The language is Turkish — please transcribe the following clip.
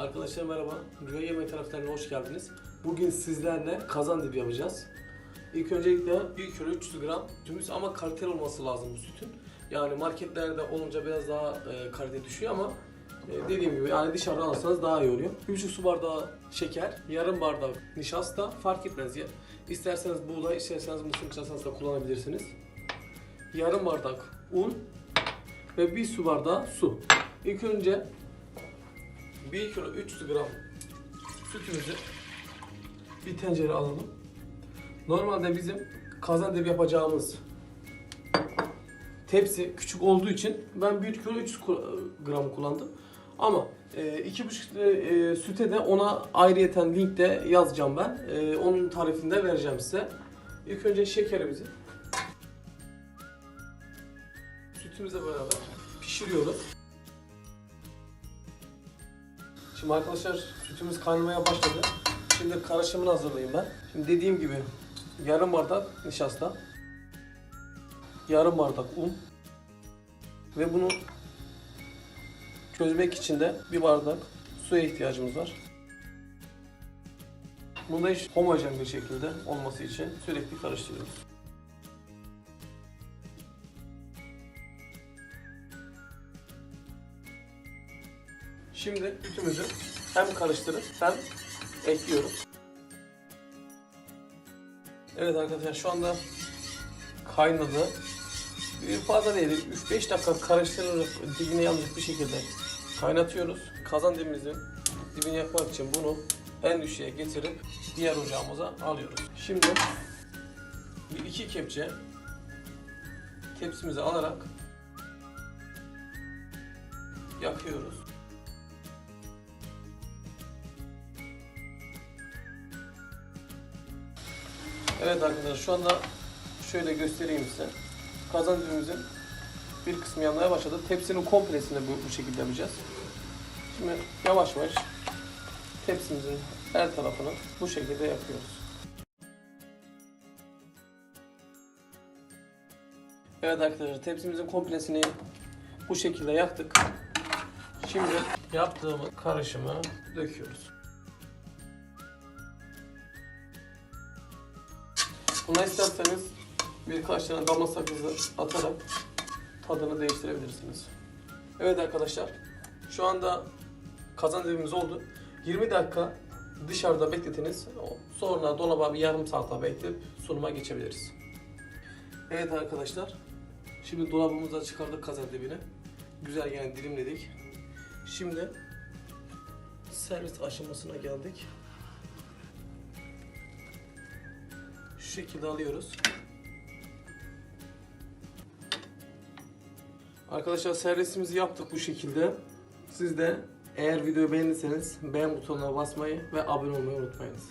Arkadaşlar merhaba. Rüya Yemek taraflarına hoş geldiniz. Bugün sizlerle kazan dibi yapacağız. İlk öncelikle 1 kilo 300 gram sütümüz ama kaliteli olması lazım bu sütün. Yani marketlerde olunca biraz daha e, kalite düşüyor ama e, dediğim gibi yani dışarıdan alırsanız daha iyi oluyor. 1,5 su bardağı şeker, yarım bardak nişasta fark etmez ya. İsterseniz buğday, isterseniz mısır nişastası da kullanabilirsiniz. Yarım bardak un ve 1 su bardağı su. İlk önce 1 kilo 300 gram sütümüzü bir tencere alalım. Normalde bizim kazan dibi yapacağımız tepsi küçük olduğu için ben 1 kilo 300 ku- gram kullandım. Ama e, 2,5 litre e, süte de ona ayrıyeten linkte yazacağım ben. E, onun tarifini de vereceğim size. İlk önce şekerimizi sütümüzle beraber pişiriyoruz. Şimdi arkadaşlar sütümüz kaynamaya başladı. Şimdi karışımını hazırlayayım ben. Şimdi dediğim gibi yarım bardak nişasta, yarım bardak un ve bunu çözmek için de bir bardak suya ihtiyacımız var. Bunu da hiç homojen bir şekilde olması için sürekli karıştırıyoruz. Şimdi sütümüzü hem karıştırıp hem ekliyorum. Evet arkadaşlar şu anda kaynadı. Bir Fazla değil, 3-5 dakika karıştırarak dibine yanlış bir şekilde kaynatıyoruz. Kazan dibimizin dibini yapmak için bunu en düşüğe getirip diğer ocağımıza alıyoruz. Şimdi bir iki kepçe tepsimizi alarak yakıyoruz. Evet arkadaşlar şu anda şöyle göstereyim size. Kazan dibimizin bir kısmı yanmaya başladı. Tepsinin komplesini bu, bu şekilde yapacağız. Şimdi yavaş yavaş tepsimizin her tarafını bu şekilde yapıyoruz. Evet arkadaşlar tepsimizin komplesini bu şekilde yaktık. Şimdi yaptığımız karışımı döküyoruz. Buna isterseniz birkaç tane damla sakızı atarak tadını değiştirebilirsiniz. Evet arkadaşlar, şu anda kazan dibimiz oldu. 20 dakika dışarıda bekletiniz. Sonra dolaba bir yarım saat bekleyip sunuma geçebiliriz. Evet arkadaşlar, şimdi dolabımıza çıkardık kazan dibini. Güzel yani dilimledik. Şimdi servis aşamasına geldik. Şu şekilde alıyoruz. Arkadaşlar servisimizi yaptık bu şekilde. Siz de eğer videoyu beğendiyseniz beğen butonuna basmayı ve abone olmayı unutmayınız.